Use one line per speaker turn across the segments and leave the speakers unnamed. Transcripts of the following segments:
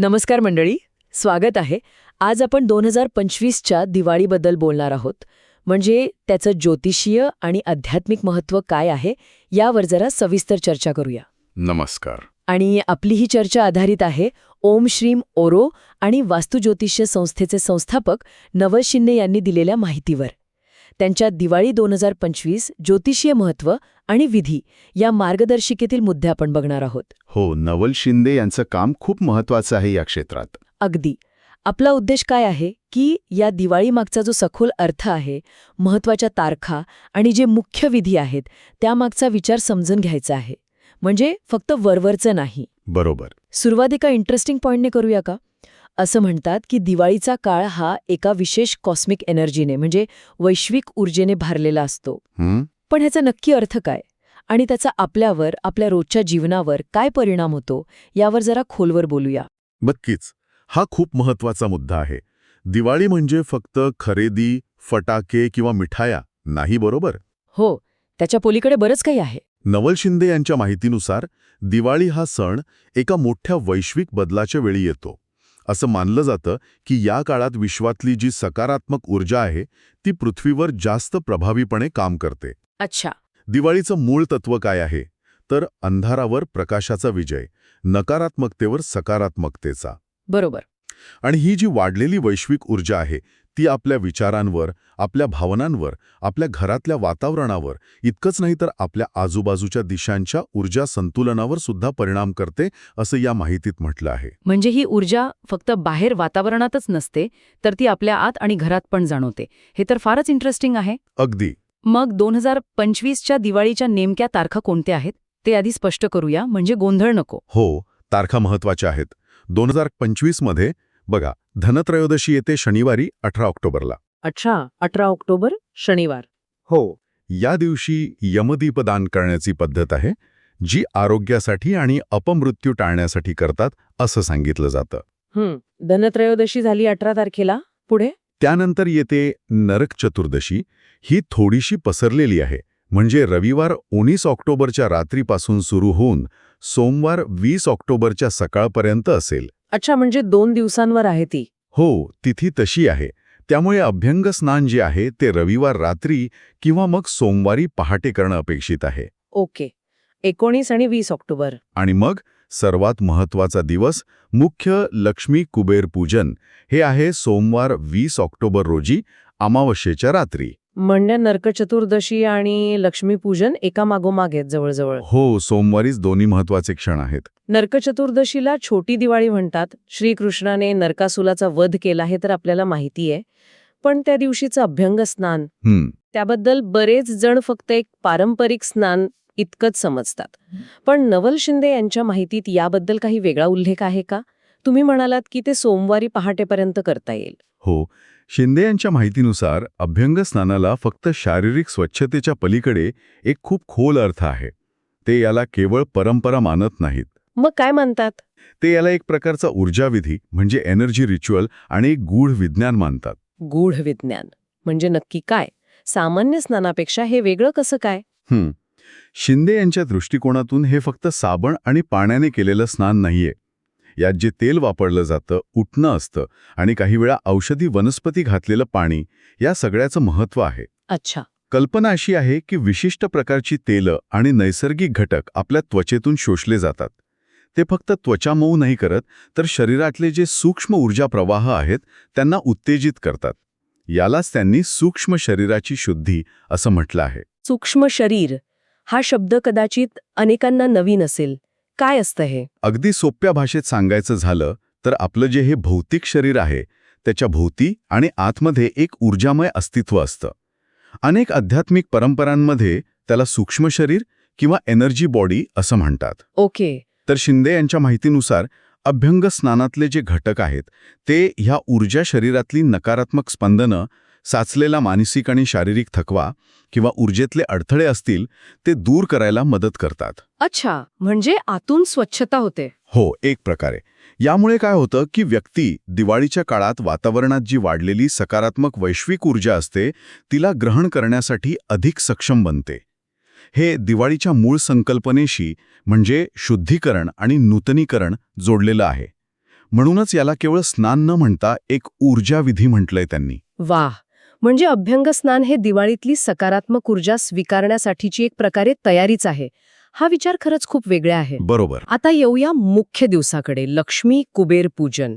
नमस्कार मंडळी स्वागत आहे. आज आपण दोन हजार पंचवीसच्या दिवाळीबद्दल बोलणार आहोत. म्हणजे त्याचं ज्योतिषीय आणि आध्यात्मिक महत्त्व काय आहे यावर जरा सविस्तर चर्चा करूया.
नमस्कार.
आणि आपली ही चर्चा आधारित आहे ओम श्रीम ओरो आणि वास्तुज्योतिष्य संस्थेचे संस्थापक नवल शिंदे यांनी दिलेल्या माहितीवर. त्यांच्या दिवाळी दोन हजार पंचवीस ज्योतिषीय महत्त्व आणि विधी या मार्गदर्शिकेतील मुद्दे आपण बघणार आहोत.
हो नवल शिंदे यांचं काम खूप महत्वाचं आहे या क्षेत्रात.
अगदी. आपला उद्देश काय आहे की या दिवाळीमागचा जो सखोल अर्थ आहे महत्त्वाच्या तारखा आणि जे मुख्य विधी आहेत त्यामागचा विचार समजून घ्यायचा आहे. म्हणजे फक्त वरवरचं नाही.
बरोबर.
सुरुवात एका इंटरेस्टिंग पॉईंटने करूया का? असं म्हणतात की दिवाळीचा काळ हा एका विशेष कॉस्मिक एनर्जीने म्हणजे वैश्विक ऊर्जेने भारलेला असतो? पण ह्याचा नक्की अर्थ काय? आणि त्याचा आपल्यावर आपल्या रोजच्या जीवनावर काय परिणाम होतो? यावर जरा खोलवर बोलूया.
नक्कीच. हा खूप महत्त्वाचा मुद्दा आहे. दिवाळी म्हणजे फक्त खरेदी फटाके किंवा मिठाया नाही बरोबर?
हो. त्याच्या पलीकडे बरंच काही आहे.
नवल शिंदे यांच्या माहितीनुसार दिवाळी हा सण एका मोठ्या वैश्विक बदलाच्या वेळी येतो. असं मानलं जातं की या काळात विश्वातली जी सकारात्मक ऊर्जा आहे ती पृथ्वीवर जास्त प्रभावीपणे काम करते.
अच्छा.
दिवाळीचं मूळ तत्व काय आहे? तर अंधारावर प्रकाशाचा विजय नकारात्मकतेवर सकारात्मकतेचा.
बरोबर.
आणि ही जी वाढलेली वैश्विक ऊर्जा आहे ती आपल्या विचारांवर आपल्या भावनांवर आपल्या घरातल्या वातावरणावर इतकंच नाही तर आपल्या आजूबाजूच्या दिशांच्या ऊर्जा संतुलनावर सुद्धा परिणाम करते असं या माहितीत म्हटलं आहे.
म्हणजे ही ऊर्जा फक्त बाहेर वातावरणातच नसते तर ती आपल्या आत आणि घरात पण जाणवते. हे तर फारच इंटरेस्टिंग आहे.
अगदी.
मग दोन हजार पंचवीसच्या दिवाळीच्या नेमक्या तारखा कोणत्या आहेत ते आधी स्पष्ट करूया म्हणजे गोंधळ नको.
हो तारखा महत्त्वाच्या आहेत. दोन हजार पंचवीसमध्ये बघा धनत्रयोदशी येते शनिवारी अठरा ऑक्टोबरला.
अठरा अठरा ऑक्टोबर शनिवार.
हो या दिवशी यमदीपदान करण्याची पद्धत आहे जी आरोग्यासाठी आणि अपमृत्यू टाळण्यासाठी करतात असं सांगितलं जातं.
हं धनत्रयोदशी झाली अठरा तारखेला पुढे?
त्यानंतर येते नरक चतुर्दशी. ही थोडीशी पसरलेली आहे. म्हणजे रविवार उन्नीस ऑक्टोबरच्या रात्रीपासून सुरू होऊन सोमवार वीस ऑक्टोबरच्या सकाळपर्यंत असेल.
अच्छा म्हणजे दोन दिवसांवर आहे ती.
हो तिथी तशी आहे. त्यामुळे अभ्यंग स्नान जे आहे ते रविवार रात्री किंवा मग सोमवारी पहाटे करणं अपेक्षित आहे.
ओके. एकोणीस आणि वीस ऑक्टोबर.
आणि मग सर्वात महत्त्वाचा दिवस मुख्य लक्ष्मी कुबेर पूजन. हे आहे सोमवार वीस ऑक्टोबर रोजी अमावस्येच्या रात्री.
म्हणजे नरक चतुर्दशी आणि लक्ष्मीपूजन एका मागोमाग आहेत जवळजवळ.
हो सोमवारीच दोन्ही महत्त्वाचे क्षण आहेत.
नरक चतुर्दशीला छोटी दिवाळी म्हणतात. श्रीकृष्णाने नरकासुलाचा वध केला हे तर आपल्याला माहिती आहे. पण त्या दिवशीचं अभ्यंग स्नान त्याबद्दल बरेच जण फक्त एक पारंपरिक स्नान इतकंच समजतात. पण नवल शिंदे यांच्या माहितीत याबद्दल काही वेगळा उल्लेख आहे का? तुम्ही म्हणालात की ते सोमवारी पहाटेपर्यंत करता येईल.
हो. शिंदे यांच्या माहितीनुसार अभ्यंग स्नानाला फक्त शारीरिक स्वच्छतेच्या पलीकडे एक खूप खोल अर्थ आहे. ते याला केवळ परंपरा मानत नाहीत.
मग काय म्हणतात
ते याला एक प्रकारचा ऊर्जाविधी म्हणजे एनर्जी रिच्युअल आणि एक गूढ विज्ञान मानतात.
गूढ विज्ञान म्हणजे नक्की काय? सामान्य स्नानापेक्षा हे वेगळं कसं काय?
हं. शिंदे यांच्या दृष्टिकोनातून हे फक्त साबण आणि पाण्याने केलेलं स्नान नाहीये. यात जे तेल वापरलं जातं उठणं असतं आणि काही वेळा औषधी वनस्पती घातलेलं पाणी या सगळ्याचं महत्त्व आहे.
अच्छा.
कल्पना अशी आहे की विशिष्ट प्रकारची तेलं आणि नैसर्गिक घटक आपल्या त्वचेतून शोषले जातात. ते फक्त त्वचा मऊ नाही करत तर शरीरातले जे सूक्ष्म ऊर्जा प्रवाह आहेत त्यांना उत्तेजित करतात. यालाच त्यांनी सूक्ष्म शरीराची शुद्धी असं म्हटलं आहे.
सूक्ष्म शरीर. हा शब्द कदाचित अनेकांना नवीन असेल. काय असतं हे?
अगदी सोप्या भाषेत सांगायचं झालं तर आपलं जे हे भौतिक शरीर आहे त्याच्या भोवती आणि आतमध्ये एक ऊर्जामय अस्तित्व असतं. अनेक आध्यात्मिक परंपरांमध्ये त्याला सूक्ष्म शरीर किंवा एनर्जी बॉडी असं म्हणतात.
ओके.
तर शिंदे यांच्या माहितीनुसार अभ्यंग स्नानातले जे घटक आहेत ते ह्या ऊर्जा शरीरातली नकारात्मक स्पंदनं साचलेला मानसिक आणि शारीरिक थकवा किंवा ऊर्जेतले अडथळे असतील ते दूर करायला मदत करतात.
अच्छा म्हणजे आतून स्वच्छता होते.
हो एक प्रकारे. यामुळे काय होतं की व्यक्ती दिवाळीच्या काळात वातावरणात जी वाढलेली सकारात्मक वैश्विक ऊर्जा असते तिला ग्रहण करण्यासाठी अधिक सक्षम बनते. हे दिवाळीच्या मूळ संकल्पनेशी म्हणजे शुद्धीकरण आणि नूतनीकरण जोडलेलं आहे. म्हणूनच याला केवळ स्नान न म्हणता एक ऊर्जा विधी म्हटलंय त्यांनी.
वाह! म्हणजे अभ्यंग स्नान हे दिवाळीतली सकारात्मक ऊर्जा स्वीकारण्यासाठीची एक प्रकारे तयारीच आहे. हा विचार खरंच खूप वेगळा आहे.
बरोबर.
आता येऊया मुख्य दिवसाकडे. लक्ष्मी कुबेर पूजन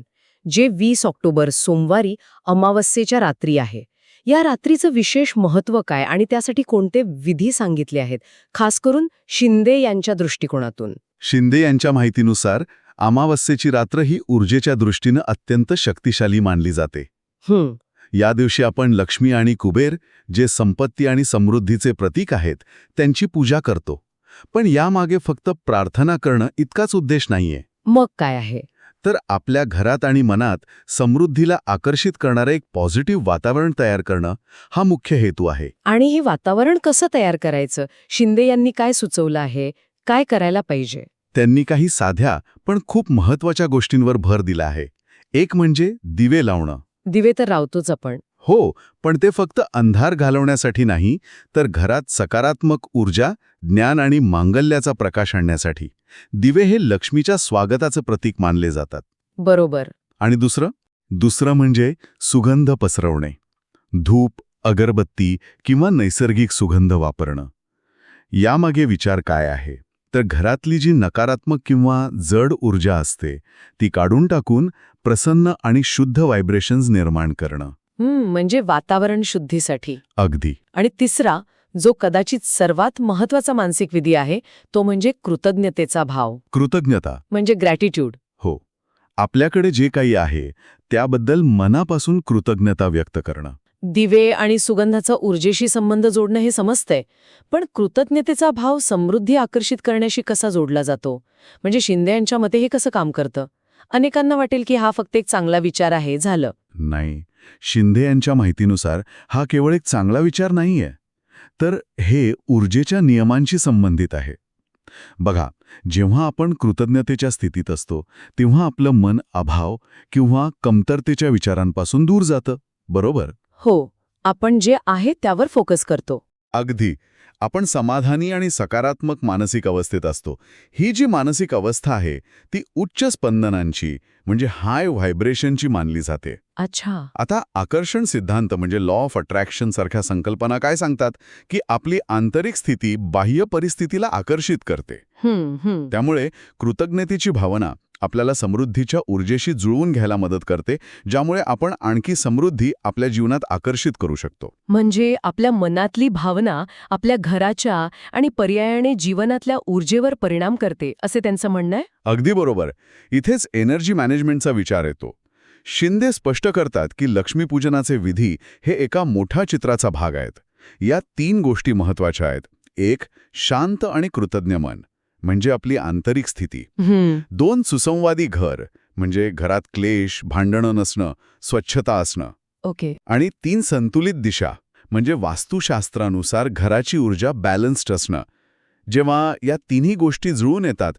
जे वीस ऑक्टोबर सोमवारी अमावस्येच्या रात्री आहे. या रात्रीचं विशेष महत्त्व काय आणि त्यासाठी कोणते विधी सांगितले आहेत? खास करून शिंदे यांच्या दृष्टिकोनातून.
शिंदे यांच्या माहितीनुसार अमावस्येची रात्र ही ऊर्जेच्या दृष्टीनं अत्यंत शक्तिशाली मानली जाते.
हं,
या दिवशी आपण लक्ष्मी आणि कुबेर जे संपत्ती आणि समृद्धीचे प्रतीक आहेत त्यांची पूजा करतो. पण यामागे फक्त प्रार्थना करणं इतकाच उद्देश नाहीये.
मग काय आहे?
तर आपल्या घरात आणि मनात समृद्धीला आकर्षित करणारं एक पॉझिटिव्ह वातावरण तयार करणं हा मुख्य हेतू आहे.
आणि हे वातावरण कसं तयार करायचं? शिंदे यांनी काय सुचवलं आहे? काय करायला पाहिजे?
त्यांनी काही साध्या पण खूप महत्त्वाच्या गोष्टींवर भर दिला आहे. एक म्हणजे दिवे लावणं.
दिवे तर रावतोच आपण.
हो पण ते फक्त अंधार घालवण्यासाठी नाही तर घरात सकारात्मक ऊर्जा ज्ञान आणि मांगल्याचा प्रकाश आणण्यासाठी. दिवे हे लक्ष्मीच्या स्वागताचं प्रतीक मानले जातात.
बरोबर.
आणि दुसरं? दुसरं म्हणजे सुगंध पसरवणे. धूप अगरबत्ती किंवा नैसर्गिक सुगंध वापरणं. यामागे विचार काय आहे? तर घरातली जी नकारात्मक किंवा जड ऊर्जा असते ती काढून टाकून प्रसन्न आणि शुद्ध व्हायब्रेशन्स निर्माण करणं.
म्हणजे वातावरण शुद्धीसाठी.
अगदी.
आणि तिसरा जो कदाचित सर्वात महत्त्वाचा मानसिक विधी आहे तो म्हणजे कृतज्ञतेचा भाव.
कृतज्ञता.
म्हणजे ग्रॅटिट्यूड
हो. आपल्याकडे जे काही आहे त्याबद्दल मनापासून कृतज्ञता व्यक्त करणं.
दिवे आणि सुगंधाचा ऊर्जेशी संबंध जोडणं हे समजतंय पण कृतज्ञतेचा भाव समृद्धी आकर्षित करण्याशी कसा जोडला जातो? म्हणजे शिंदे यांच्या मते हे कसं काम करतं? अनेकांना वाटेल की हा फक्त एक चांगला विचार आहे झालं.
नाही. शिंदे यांच्या माहितीनुसार हा केवळ एक चांगला विचार नाहीये. तर हे ऊर्जेच्या नियमांशी संबंधित आहे. बघा जेव्हा आपण कृतज्ञतेच्या स्थितीत असतो तेव्हा आपलं मन अभाव किंवा कमतरतेच्या विचारांपासून दूर जातं. बरोबर?
हो आपण जे आहे त्यावर फोकस करतो.
अगदी. आपण समाधानी आणि सकारात्मक मानसिक अवस्थेत असतो. ही जी मानसिक अवस्था आहे ती उच्च स्पंदनांची म्हणजे हाय व्हायब्रेशनची मानली जाते.
अच्छा.
आता आकर्षण सिद्धांत म्हणजे लॉ ऑफ अट्रॅक्शन सारख्या संकल्पना काय सांगतात? की आपली आंतरिक स्थिती बाह्य परिस्थितीला आकर्षित करते. त्यामुळे कृतज्ञतेची भावना आपल्याला समृद्धीच्या ऊर्जेशी जुळवून घ्यायला मदत करते ज्यामुळे आपण आणखी समृद्धी आपल्या जीवनात आकर्षित करू शकतो.
म्हणजे आपल्या मनातली भावना आपल्या घराच्या आणि पर्यायाने जीवनातल्या ऊर्जेवर परिणाम करते असे त्यांचं म्हणणं आहे?
अगदी बरोबर. इथेच एनर्जी मॅनेजमेंटचा विचार येतो. शिंदे स्पष्ट करतात की लक्ष्मीपूजनाचे विधी हे एका मोठ्या चित्राचा भाग आहेत. या तीन गोष्टी महत्त्वाच्या आहेत. एक शांत आणि कृतज्ञ मन. म्हणजे आपली आंतरिक स्थिती. दोन सुसंवादी घर म्हणजे घरात क्लेश भांडणं नसणं स्वच्छता असणं.
ओके.
आणि तीन संतुलित दिशा म्हणजे वास्तुशास्त्रानुसार घराची ऊर्जा बॅलन्स्ड असणं. जेव्हा या तिन्ही गोष्टी जुळून येतात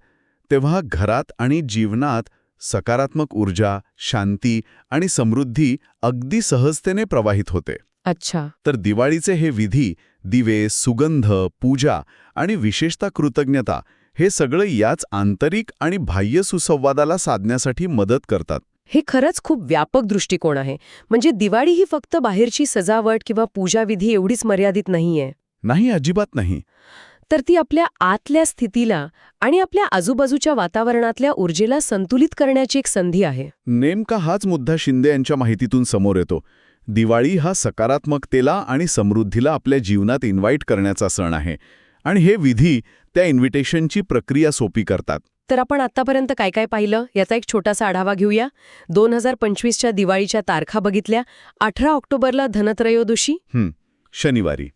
तेव्हा घरात आणि जीवनात सकारात्मक ऊर्जा शांती आणि समृद्धी अगदी सहजतेने प्रवाहित होते.
अच्छा.
तर दिवाळीचे हे विधी दिवे सुगंध पूजा आणि विशेषतः कृतज्ञता हे सगळं याच आंतरिक आणि बाह्य सुसंवादाला साधण्यासाठी मदत करतात.
हे खरंच खूप व्यापक दृष्टिकोन आहे. म्हणजे दिवाळी ही फक्त बाहेरची सजावट किंवा पूजाविधी एवढीच मर्यादित नाहीये.
नाही अजिबात नाही.
तर ती आपल्या आतल्या स्थितीला आणि आपल्या आजूबाजूच्या वातावरणातल्या ऊर्जेला संतुलित करण्याची एक संधी आहे.
नेमका हाच मुद्दा शिंदे यांच्या माहितीतून समोर येतो. दिवाळी हा सकारात्मकतेला आणि समृद्धीला आपल्या जीवनात इन्व्हाइट करण्याचा सण आहे. आणि हे विधी त्या इन्व्हिटेशनची प्रक्रिया सोपी करतात.
तर आपण आतापर्यंत काय काय पाहिलं? याचा एक छोटासा आढावा घेऊया. दोन हजार पंचवीसच्या दिवाळीच्या तारखा बघितल्या. अठरा ऑक्टोबरला धनत्रयोदशी.
शनिवारी.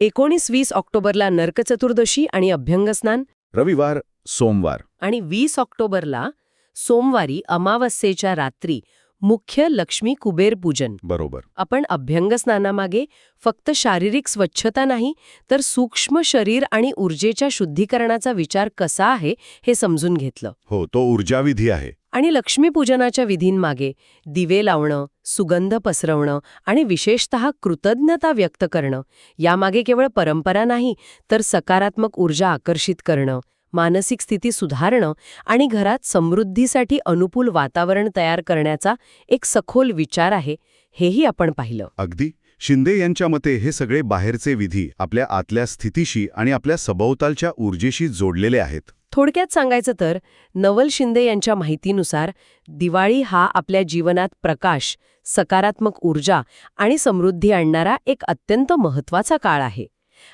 एकोणीस वीस ऑक्टोबरला नरकचतुर्दशी आणि अभ्यंगस्नान
रविवार सोमवार.
आणि वीस ऑक्टोबरला सोमवारी अमावस्येच्या रात्री मुख्य लक्ष्मी कुबेर पूजन.
बरोबर.
आपण अभ्यंग स्नानामागे फक्त शारीरिक स्वच्छता नाही तर सूक्ष्म शरीर आणि ऊर्जेच्या शुद्धीकरणाचा विचार कसा आहे हे समजून घेतलं.
हो तो ऊर्जाविधी आहे.
आणि लक्ष्मीपूजनाच्या विधींमागे दिवे लावणं सुगंध पसरवणं आणि विशेषतः कृतज्ञता व्यक्त करणं यामागे केवळ परंपरा नाही तर सकारात्मक ऊर्जा आकर्षित करणं मानसिक स्थिती सुधारणं आणि घरात समृद्धीसाठी अनुकूल वातावरण तयार करण्याचा एक सखोल विचार आहे हेही आपण पाहिलं.
अगदी. शिंदे यांच्या मते हे सगळे बाहेरचे विधी आपल्या आतल्या स्थितीशी आणि आपल्या सभोवतालच्या ऊर्जेशी जोडलेले आहेत.
थोडक्यात सांगायचं तर नवल शिंदे यांच्या माहितीनुसार दिवाळी हा आपल्या जीवनात प्रकाश सकारात्मक ऊर्जा आणि समृद्धी आणणारा एक अत्यंत महत्त्वाचा काळ आहे.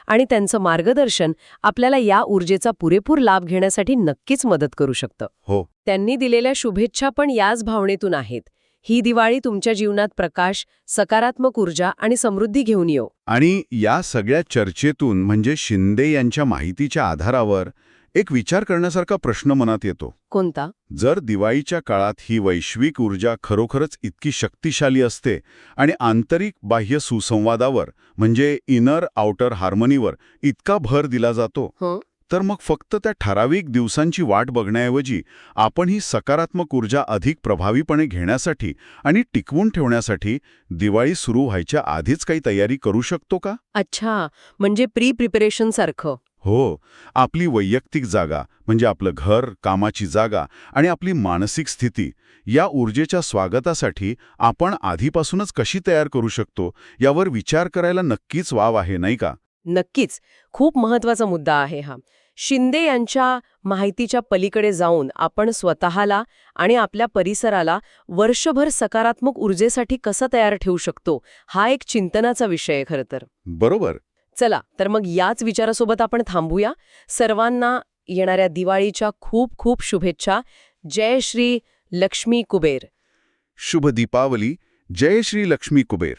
आणि त्यांचं मार्गदर्शन आपल्याला या ऊर्जेचा पुरेपूर लाभ घेण्यासाठी नक्कीच मदत करू शकतं.
हो.
त्यांनी दिलेल्या शुभेच्छा पण याच भावनेतून आहेत. ही दिवाळी तुमच्या जीवनात प्रकाश सकारात्मक ऊर्जा आणि समृद्धी घेऊन येऊ
आणि या सगळ्या चर्चेतून म्हणजे शिंदे यांच्या माहितीच्या आधारावर एक विचार करण्यासारखा प्रश्न मनात येतो.
कोणता?
जर दिवाळीच्या काळात ही वैश्विक ऊर्जा खरोखरच इतकी शक्तिशाली असते आणि आंतरिक बाह्य सुसंवादावर म्हणजे इनर आउटर हार्मनीवर इतका भर दिला जातो
हं.
तर मग फक्त त्या ठराविक दिवसांची वाट बघण्याऐवजी आपण ही सकारात्मक ऊर्जा अधिक प्रभावीपणे घेण्यासाठी आणि टिकवून ठेवण्यासाठी दिवाळी सुरू व्हायच्या आधीच काही तयारी करू शकतो का?
अच्छा म्हणजे प्री प्रिपरेशन सारखं.
हो आपली वैयक्तिक जागा म्हणजे आपलं घर कामाची जागा आणि आपली मानसिक स्थिती या ऊर्जेच्या स्वागतासाठी आपण आधीपासूनच कशी तयार करू शकतो यावर विचार करायला नक्कीच वाव आहे नाही का?
नक्कीच. खूप महत्त्वाचा मुद्दा आहे हा. शिंदे यांच्या माहितीच्या पलीकडे जाऊन आपण स्वतःला आणि आपल्या परिसराला वर्षभर सकारात्मक ऊर्जेसाठी कसं तयार ठेवू शकतो हा एक चिंतनाचा विषय आहे खरं तर.
बरोबर.
चला तर मग याच विचारासोबत आपण थांबूया. सर्वांना येणाऱ्या दिवाळीच्या खूप खूप शुभेच्छा. जय श्री लक्ष्मी कुबेर.
शुभ दीपावली. जय श्री लक्ष्मी कुबेर.